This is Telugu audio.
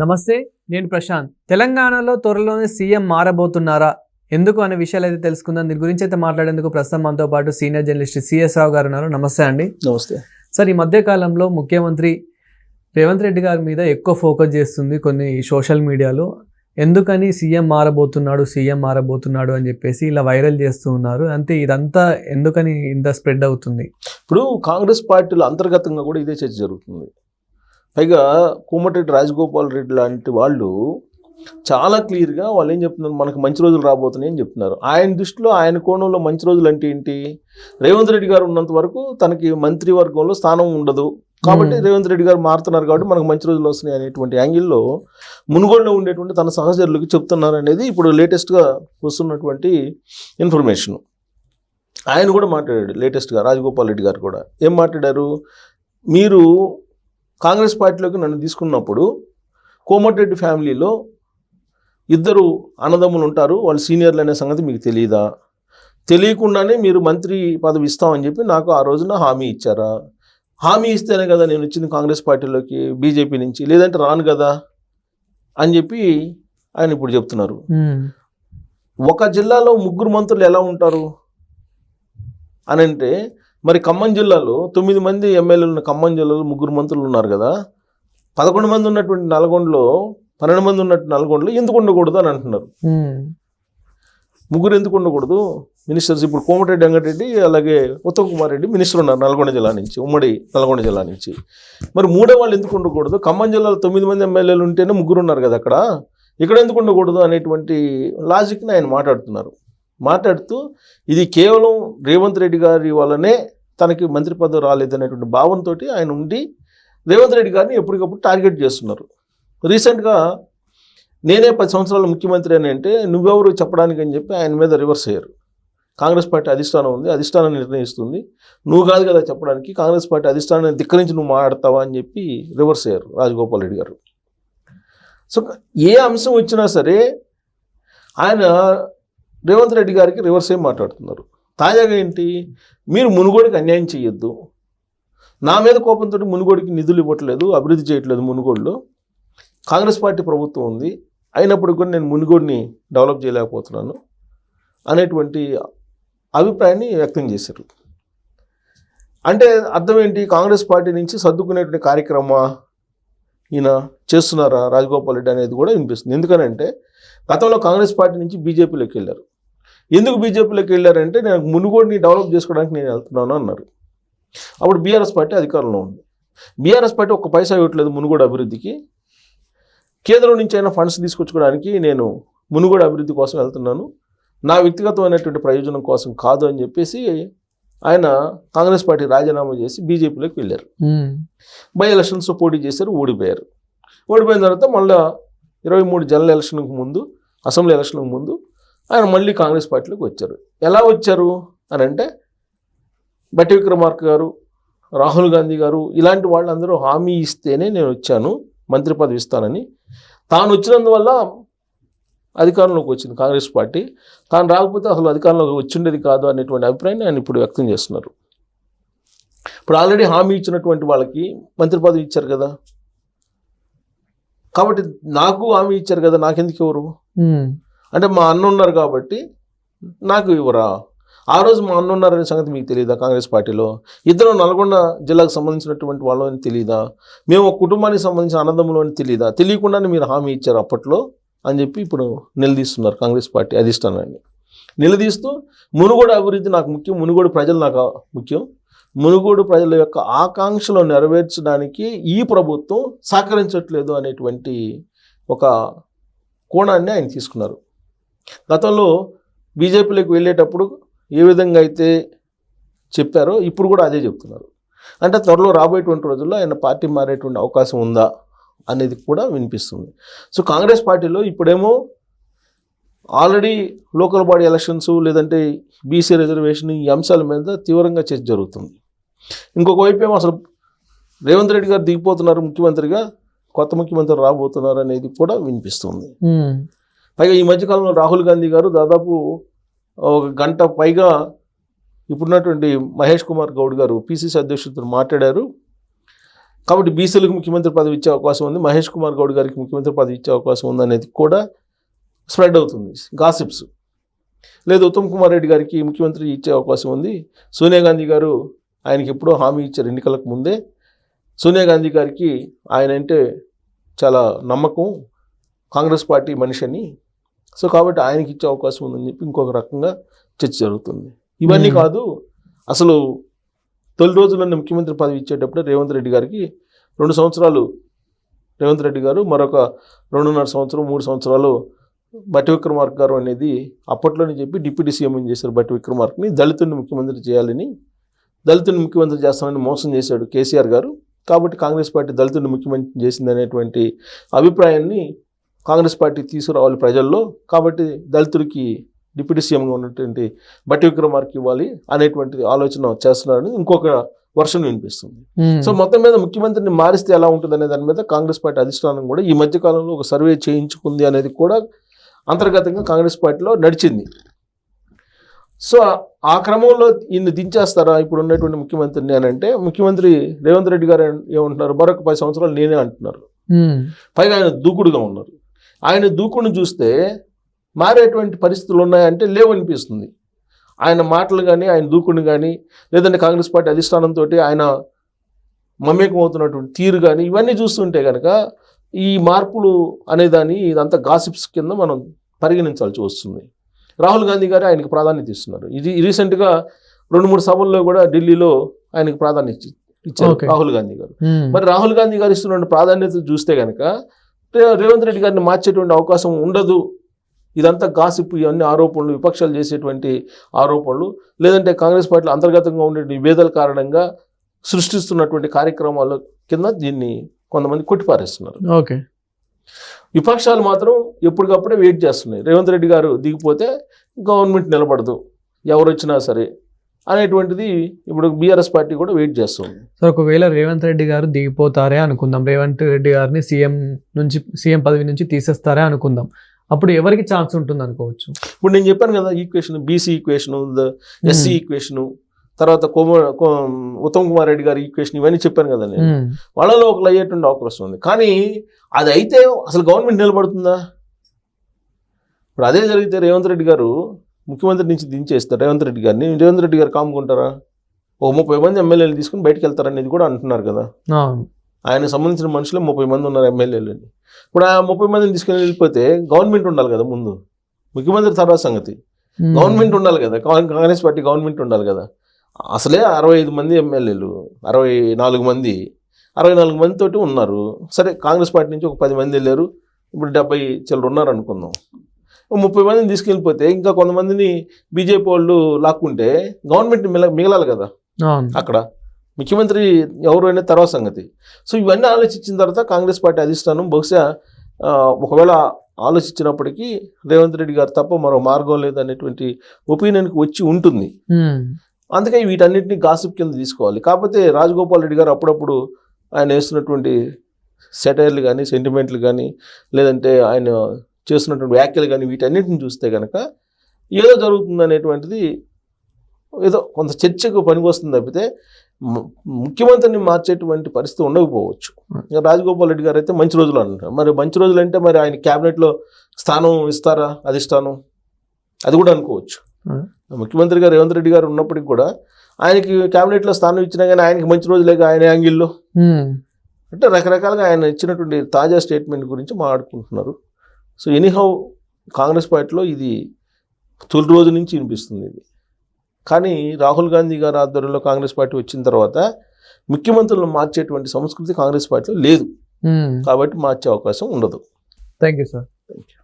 నమస్తే నేను ప్రశాంత్. తెలంగాణలో త్వరలోనే సీఎం మారబోతున్నారా? ఎందుకు అనే విషయాలు అయితే తెలుసుకుందాం. దీని గురించి అయితే మాట్లాడేందుకు ప్రస్తుతం మనతో పాటు సీనియర్ జర్నలిస్ట్ సిఎస్ రావు గారు ఉన్నారు. నమస్తే అండి. నమస్తే. సార్ ఈ మధ్య కాలంలో ముఖ్యమంత్రి రేవంత్ రెడ్డి గారి మీద ఎక్కువ ఫోకస్ చేస్తుంది కొన్ని సోషల్ మీడియాలో. ఎందుకని సీఎం మారబోతున్నాడు సీఎం మారబోతున్నాడు అని చెప్పేసి ఇలా వైరల్ చేస్తూ ఉన్నారు. అంతే ఇదంతా ఎందుకని ఇంత స్ప్రెడ్ అవుతుంది? ఇప్పుడు కాంగ్రెస్ పార్టీలో అంతర్గతంగా కూడా ఇదే చర్చ జరుగుతుంది. పైగా కోమటిరెడ్డి రాజగోపాల్ రెడ్డి లాంటి వాళ్ళు చాలా క్లియర్గా వాళ్ళు ఏం చెప్తున్నారు? మనకు మంచి రోజులు రాబోతున్నాయి అని చెప్తున్నారు. ఆయన దృష్టిలో ఆయన కోణంలో మంచి రోజులు అంటే ఏంటి? రేవంత్ రెడ్డి గారు ఉన్నంత వరకు తనకి మంత్రివర్గంలో స్థానం ఉండదు. కాబట్టి. రేవంత్ రెడ్డి గారు మారుతున్నారు కాబట్టి మనకు మంచి రోజులు వస్తున్నాయి అనేటువంటి యాంగిల్లో మునుగోడులో ఉండేటువంటి తన సహచరులకు చెప్తున్నారు అనేది ఇప్పుడు లేటెస్ట్గా వస్తున్నటువంటి ఇన్ఫర్మేషన్ ఆయన కూడా మాట్లాడాడు లేటెస్ట్గా రాజగోపాల్ రెడ్డి గారు కూడా. ఏం మాట్లాడారు? మీరు కాంగ్రెస్ పార్టీలోకి నన్ను తీసుకున్నప్పుడు కోమటిరెడ్డి ఫ్యామిలీలో ఇద్దరు అన్నదమ్ములు ఉంటారు. వాళ్ళు సీనియర్లు అనే సంగతి మీకు తెలియదా తెలియకుండానే మీరు మంత్రి పదవి ఇస్తామని చెప్పి నాకు ఆ రోజున హామీ ఇచ్చారా? హామీ ఇస్తేనే కదా నేను వచ్చింది కాంగ్రెస్ పార్టీలోకి బీజేపీ నుంచి లేదంటే రాను కదా? అని చెప్పి ఆయన ఇప్పుడు చెప్తున్నారు. ఒక జిల్లాలో ముగ్గురు మంత్రులు ఎలా ఉంటారు? అని అంటే మరి ఖమ్మం జిల్లాలో తొమ్మిది మంది ఎమ్మెల్యేలు ఉన్న ఖమ్మం జిల్లాలో ముగ్గురు మంత్రులు ఉన్నారు కదా? పదకొండు మంది ఉన్నటువంటి నల్గొండలో పన్నెండు మంది ఉన్నట్టు నల్గొండలో ఎందుకు ఉండకూడదు అని అంటున్నారు. ముగ్గురు ఎందుకు ఉండకూడదు? మినిస్టర్స్ ఇప్పుడు కోమటిరెడ్డి వెంకటరెడ్డి అలాగే ఉత్తమ్ కుమార్ రెడ్డి మినిస్టర్ ఉన్నారు నల్గొండ జిల్లా నుంచి ఉమ్మడి నల్గొండ జిల్లా నుంచి. మరి మూడో వాళ్ళు ఎందుకు ఉండకూడదు? ఖమ్మం జిల్లాలో తొమ్మిది మంది ఎమ్మెల్యేలు ఉంటేనే ముగ్గురు ఉన్నారు కదా అక్కడ? ఇక్కడ ఎందుకు ఉండకూడదు అనేటువంటి లాజిక్ని ఆయన మాట్లాడుతున్నారు. మాట్లాడుతూ ఇది కేవలం రేవంత్ రెడ్డి గారి వల్లనే తనకి మంత్రి పదవి రాలేదనేటువంటి భావంతో ఆయన ఉండి రేవంత్ రెడ్డి గారిని ఎప్పటికప్పుడు టార్గెట్ చేస్తున్నారు. రీసెంట్గా నేనే పది సంవత్సరాల ముఖ్యమంత్రి అని అంటే నువ్వెవరు చెప్పడానికి అని చెప్పి ఆయన మీద రివర్స్ అయ్యారు. కాంగ్రెస్ పార్టీ అధిష్టానం ఉంది అధిష్టానం నిర్ణయిస్తుంది. నువ్వు కాదు కదా చెప్పడానికి కాంగ్రెస్ పార్టీ అధిష్టానాన్ని ధిక్కరించి నువ్వు మాట్లాడతావా అని చెప్పి రివర్స్ అయ్యారు రాజగోపాల్ రెడ్డి గారు. సో ఏ అంశం వచ్చినా సరే ఆయన రేవంత్ రెడ్డి గారికి రివర్స్ ఏం మాట్లాడుతున్నారు? తాజాగా ఏంటి? మీరు మునుగోడికి అన్యాయం చేయొద్దు నా మీద కోపంతో మునుగోడికి నిధులు ఇవ్వట్లేదు అభివృద్ధి చేయట్లేదు మునుగోడులో కాంగ్రెస్ పార్టీ ప్రభుత్వం ఉంది. అయినప్పుడు కూడా నేను మునుగోడిని డెవలప్ చేయలేకపోతున్నాను అనేటువంటి అభిప్రాయాన్ని వ్యక్తం చేశారు. అంటే అర్థం ఏంటి? కాంగ్రెస్ పార్టీ నుంచి సర్దుకునేటువంటి కార్యక్రమా ఈయన చేస్తున్నారా? రాజగోపాల్ రెడ్డి అనేది కూడా వినిపిస్తుంది. ఎందుకనంటే గతంలో కాంగ్రెస్ పార్టీ నుంచి బీజేపీలోకి వెళ్ళారు. ఎందుకు బీజేపీలోకి వెళ్ళారంటే నేను మునుగోడిని డెవలప్ చేసుకోవడానికి నేను వెళ్తున్నాను అన్నారు. అప్పుడు బీఆర్ఎస్ పార్టీ అధికారంలో ఉంది. బీఆర్ఎస్ పార్టీ ఒక్క పైసా ఇవ్వట్లేదు మునుగోడు అభివృద్ధికి. కేంద్రం నుంచి అయినా ఫండ్స్ తీసుకొచ్చుకోవడానికి నేను మునుగోడు అభివృద్ధి కోసం వెళ్తున్నాను. నా వ్యక్తిగతమైనటువంటి ప్రయోజనం కోసం కాదు అని చెప్పేసి ఆయన కాంగ్రెస్ పార్టీ రాజీనామా చేసి బీజేపీలోకి వెళ్ళారు. బై ఎలక్షన్స్లో పోటీ చేశారు ఓడిపోయారు. ఓడిపోయిన తర్వాత మళ్ళీ ఇరవై మూడు జనరల్ ఎలక్షన్కి ముందు అసెంబ్లీ ఎలక్షన్కి ముందు ఆయన మళ్ళీ కాంగ్రెస్ పార్టీలోకి వచ్చారు. ఎలా వచ్చారు అని అంటే బట్టి విక్రమార్క గారు రాహుల్ గాంధీ గారు ఇలాంటి వాళ్ళందరూ హామీ ఇస్తేనే నేను వచ్చాను మంత్రి పదవి ఇస్తానని. తాను వచ్చినందువల్ల అధికారంలోకి వచ్చింది కాంగ్రెస్ పార్టీ. తాను రాకపోతే అసలు అధికారంలోకి వచ్చిండేది కాదు అనేటువంటి అభిప్రాయాన్ని ఆయన ఇప్పుడు వ్యక్తం చేస్తున్నారు. ఇప్పుడు ఆల్రెడీ హామీ ఇచ్చినటువంటి వాళ్ళకి మంత్రి పదవి ఇచ్చారు కదా. కాబట్టి నాకు హామీ ఇచ్చారు కదా నాకెందుకు ఎవరు? అంటే మా అన్న ఉన్నారు కాబట్టి నాకు ఇవ్వరా? ఆ రోజు మా అన్న ఉన్నారనే సంగతి మీకు తెలియదా కాంగ్రెస్ పార్టీలో? ఇద్దరు నల్గొండ జిల్లాకు సంబంధించినటువంటి వాళ్ళు అని తెలియదా మేము ఒక కుటుంబానికి సంబంధించిన ఆనందంలో అని తెలియదా తెలియకుండానే మీరు హామీ ఇచ్చారు అప్పట్లో అని చెప్పి ఇప్పుడు నిలదీస్తున్నారు కాంగ్రెస్ పార్టీ అధిష్టానాన్ని. నిలదీస్తూ మునుగోడు అభివృద్ధి నాకు ముఖ్యం మునుగోడు ప్రజలు నాకు ముఖ్యం. మునుగోడు ప్రజల యొక్క ఆకాంక్షలు నెరవేర్చడానికి ఈ ప్రభుత్వం సహకరించట్లేదు అనేటువంటి ఒక కోణాన్ని ఆయన తీసుకున్నారు. గతంలో బీజేపీలోకి వెళ్ళేటప్పుడు ఏ విధంగా అయితే చెప్పారో ఇప్పుడు కూడా అదే చెప్తున్నారు. అంటే త్వరలో రాబోయేటువంటి రోజుల్లో ఆయన పార్టీ మారేటువంటి అవకాశం ఉందా అనేది కూడా వినిపిస్తుంది. సో కాంగ్రెస్ పార్టీలో ఇప్పుడేమో ఆల్రెడీ లోకల్ బాడీ ఎలక్షన్స్ లేదంటే బీసీ రిజర్వేషన్ ఈ అంశాల మీద తీవ్రంగా చర్చ జరుగుతుంది. ఇంకొక వైపు ఏమో అసలు రేవంత్ రెడ్డి గారు దిగిపోతున్నారు ముఖ్యమంత్రిగా కొత్త ముఖ్యమంత్రి రాబోతున్నారు అనేది కూడా వినిపిస్తుంది. పైగా ఈ మధ్యకాలంలో రాహుల్ గాంధీ గారు దాదాపు ఒక గంట పైగా ఇప్పుడున్నటువంటి మహేష్ కుమార్ గౌడ్ గారు పిసిసి అధ్యక్షుడితో మాట్లాడారు. కాబట్టి బీసీలకు ముఖ్యమంత్రి పదవి ఇచ్చే అవకాశం ఉంది మహేష్ కుమార్ గౌడ్ గారికి ముఖ్యమంత్రి పదవి ఇచ్చే అవకాశం ఉంది అనేది కూడా స్ప్రెడ్ అవుతుంది గాసిప్స్. లేదు ఉత్తమ్ కుమార్ రెడ్డి గారికి ముఖ్యమంత్రి ఇచ్చే అవకాశం ఉంది. సోనియా గాంధీ గారు ఆయనకి ఎప్పుడో హామీ ఇచ్చారు ఎన్నికలకు ముందే. సోనియా గాంధీ గారికి ఆయన అంటే చాలా నమ్మకం కాంగ్రెస్ పార్టీ మనిషి అని సో కాబట్టి ఆయనకి ఇచ్చే అవకాశం ఉందని చెప్పి ఇంకొక రకంగా చర్చ జరుగుతుంది ఇవన్నీ. కాదు అసలు తొలి రోజుల్లో ముఖ్యమంత్రి పదవి ఇచ్చేటప్పుడు రేవంత్ రెడ్డి గారికి రెండు సంవత్సరాలు రేవంత్ రెడ్డి గారు మరొక రెండున్నర సంవత్సరం మూడు సంవత్సరాలు బట్టి విక్రమార్క గారు అనేది అప్పట్లోనే చెప్పి డిప్యూటీ సీఎం ఏం చేశారు బట్టి విక్రమార్కని దళితుడిని ముఖ్యమంత్రి చేయాలని దళితుడిని ముఖ్యమంత్రి చేస్తానని మోసం చేశాడు కేసీఆర్ గారు కాబట్టి కాంగ్రెస్ పార్టీ దళితుడిని ముఖ్యమంత్రి చేసింది అనేటువంటి అభిప్రాయాన్ని కాంగ్రెస్ పార్టీ తీసుకురావాలి ప్రజల్లో కాబట్టి దళితుడికి డిప్యూటీ సీఎంగా ఉన్నటువంటి బట్టి విక్రమార్క ఇవ్వాలి అనేటువంటి ఆలోచన చేస్తున్నారని ఇంకొక వర్షన్ వినిపిస్తుంది. మ్మ్. సో మొత్తం మీద ముఖ్యమంత్రిని మారిస్తే ఎలా ఉంటుంది అనే దాని మీద కాంగ్రెస్ పార్టీ అధిష్టానం కూడా ఈ మధ్య కాలంలో ఒక సర్వే చేయించుకుంది అనేది కూడా అంతర్గతంగా కాంగ్రెస్ పార్టీలో నడిచింది. సో ఆ- క్రమంలో ఈయన్ని దించేస్తారా ఇప్పుడు ఉన్నటువంటి ముఖ్యమంత్రిని అని అంటే ముఖ్యమంత్రి రేవంత్ రెడ్డి గారు ఏమంటున్నారు? మరొక పది సంవత్సరాలు నేనే అంటున్నారు. మ్మ్. పైగా ఆయన దూకుడుగా ఉన్నారు. ఆయన దూకుడుని చూస్తే మారేటువంటి పరిస్థితులు ఉన్నాయంటే లేవనిపిస్తుంది ఆయన మాటలు కానీ ఆయన దూకుడిని కానీ లేదంటే కాంగ్రెస్ పార్టీ అధిష్టానంతో ఆయన మమేకం అవుతున్నటువంటి తీరు కానీ ఇవన్నీ చూస్తుంటే కనుక ఈ మార్పులు అనేదాన్ని ఇదంతా గాసిప్స్ కింద మనం పరిగణించాల్సి వస్తుంది రాహుల్ గాంధీ గారు ఆయనకి ప్రాధాన్యత ఇస్తున్నారు ఇది రీసెంట్గా రెండు మూడు సభల్లో కూడా ఢిల్లీలో ఆయనకి ప్రాధాన్యత ఇచ్చి- ఇచ్చారు. రాహుల్ గాంధీ గారు. మరి రాహుల్ గాంధీ గారు ఇస్తున్న ప్రాధాన్యత చూస్తే కనుక రేవంత్ రెడ్డి గారిని మార్చేటువంటి అవకాశం ఉండదు. ఇదంతా గాసిప్ ఇవన్నీ ఆరోపణలు విపక్షాలు చేసేటువంటి ఆరోపణలు. లేదంటే కాంగ్రెస్ పార్టీలో అంతర్గతంగా ఉండే విభేదాల కారణంగా సృష్టిస్తున్నటువంటి కార్యక్రమాల కింద దీన్ని కొంతమంది కొట్టిపారేస్తున్నారు. ఓకే. విపక్షాలు మాత్రం ఎప్పటికప్పుడే వెయిట్ చేస్తున్నాయి. రేవంత్ రెడ్డి గారు దిగిపోతే గవర్నమెంట్ నిలబడదు. ఎవరు వచ్చినా సరే అనేటువంటిది ఇప్పుడు బీఆర్ఎస్ పార్టీ కూడా వెయిట్ చేస్తుంది. సో ఒకవేళ రేవంత్ రెడ్డి గారు దిగిపోతారే అనుకుందాం. రేవంత్ రెడ్డి గారిని సీఎం నుంచి సీఎం పదవి నుంచి తీసేస్తారే అనుకుందాం. అప్పుడు ఎవరికి ఛాన్స్ ఉంటుంది అనుకోవచ్చు? ఇప్పుడు నేను చెప్పాను కదా equation BC equation SC equation తర్వాత కోమ ఉత్తమ్ కుమార్ రెడ్డి గారి ఈక్వేషన్ ఇవన్నీ చెప్పాను కదా నేను. మ్మ్. వాళ్ళలో ఒకళ్ళు అయ్యేటువంటి అవకాశం ఉంది కానీ అది అయితే అసలు గవర్నమెంట్ నిలబడుతుందా? ఇప్పుడు అదే జరిగితే రేవంత్ రెడ్డి గారు ముఖ్యమంత్రి నుంచి దించేస్తారు రేవంత్ రెడ్డి గారిని. రేవంత్ రెడ్డి గారు కాముకుంటారా? ఓ ముప్పై మంది ఎమ్మెల్యేలు తీసుకుని బయటకు వెళ్తారనేది కూడా అంటున్నారు కదా. ఆయనకు సంబంధించిన మనుషులే ముప్పై మంది ఉన్నారు ఎమ్మెల్యేలు అని. ఇప్పుడు ఆ ముప్పై మందిని తీసుకుని వెళ్ళిపోతే గవర్నమెంట్ ఉండాలి కదా ముందు. ముఖ్యమంత్రి తర్వాత సంగతి. గవర్నమెంట్ ఉండాలి కదా. కాంగ్- కాంగ్రెస్ పార్టీ గవర్నమెంట్ ఉండాలి కదా. అసలే అరవై ఐదు మంది ఎమ్మెల్యేలు అరవై నాలుగు మంది అరవై నాలుగు మంది తోటి ఉన్నారు. సరే కాంగ్రెస్ పార్టీ నుంచి ఒక పది మంది వెళ్ళారు. ఇప్పుడు డెబ్బై చిల్లర ఉన్నారు అనుకుందాం. ముప్పై మందిని తీసుకెళ్ళిపోతే ఇంకా కొంతమందిని బీజేపీ వాళ్ళు లాక్కుంటే గవర్నమెంట్ మిగ మిగలాలి కదా. అక్కడ ముఖ్యమంత్రి ఎవరు అనే తర్వాత సంగతి. సో ఇవన్నీ ఆలోచించిన తర్వాత కాంగ్రెస్ పార్టీ అధిష్టానం బహుశా ఒకవేళ ఆలోచించినప్పటికీ రేవంత్ రెడ్డి గారు తప్ప మరో మార్గం లేదనేటువంటి ఒపీనియన్కి వచ్చి ఉంటుంది. అందుకే వీటన్నిటిని గాసిప్ కింద తీసుకోవాలి. కాకపోతే రాజగోపాల్ రెడ్డి గారు అప్పుడప్పుడు ఆయన వేస్తున్నటువంటి సెటైర్లు కానీ సెంటిమెంట్లు కానీ లేదంటే ఆయన చేస్తున్నటువంటి వ్యాఖ్యలు కానీ వీటన్నిటిని చూస్తే కనుక ఏదో జరుగుతుంది అనేటువంటిది ఏదో కొంత చర్చకు పనికొస్తుంది తప్పితే ముఖ్యమంత్రిని మార్చేటువంటి పరిస్థితి ఉండకపోవచ్చు. ఇంకా రాజగోపాల్ రెడ్డి గారు అయితే మంచి రోజులు అంటారు మరి మంచి రోజులు అంటే మరి ఆయన క్యాబినెట్లో స్థానం ఇస్తారా? అధిష్టానం? అది కూడా అనుకోవచ్చు. Hmm. ముఖ్యమంత్రి గారు రేవంత్ రెడ్డి గారు ఉన్నప్పటికి కూడా ఆయనకి క్యాబినెట్లో స్థానం ఇచ్చినా కానీ ఆయనకి మంచి రోజులేక ఆయన యాంగిల్లో. మ్మ్. అంటే రకరకాలుగా ఆయన ఇచ్చినటువంటి తాజా స్టేట్మెంట్ గురించి మాట్లాడుకుంటున్నారు. సో ఎనీహౌ కాంగ్రెస్ పార్టీలో ఇది తొలి రోజు నుంచి వినిపిస్తుంది ఇది. కానీ రాహుల్ గాంధీ గారి ఆధ్వర్యంలో కాంగ్రెస్ పార్టీ వచ్చిన తర్వాత ముఖ్యమంత్రులను మార్చేటువంటి సంస్కృతి కాంగ్రెస్ పార్టీలో లేదు. మ్మ్. కాబట్టి మార్చే అవకాశం ఉండదు. Thank you sir thank you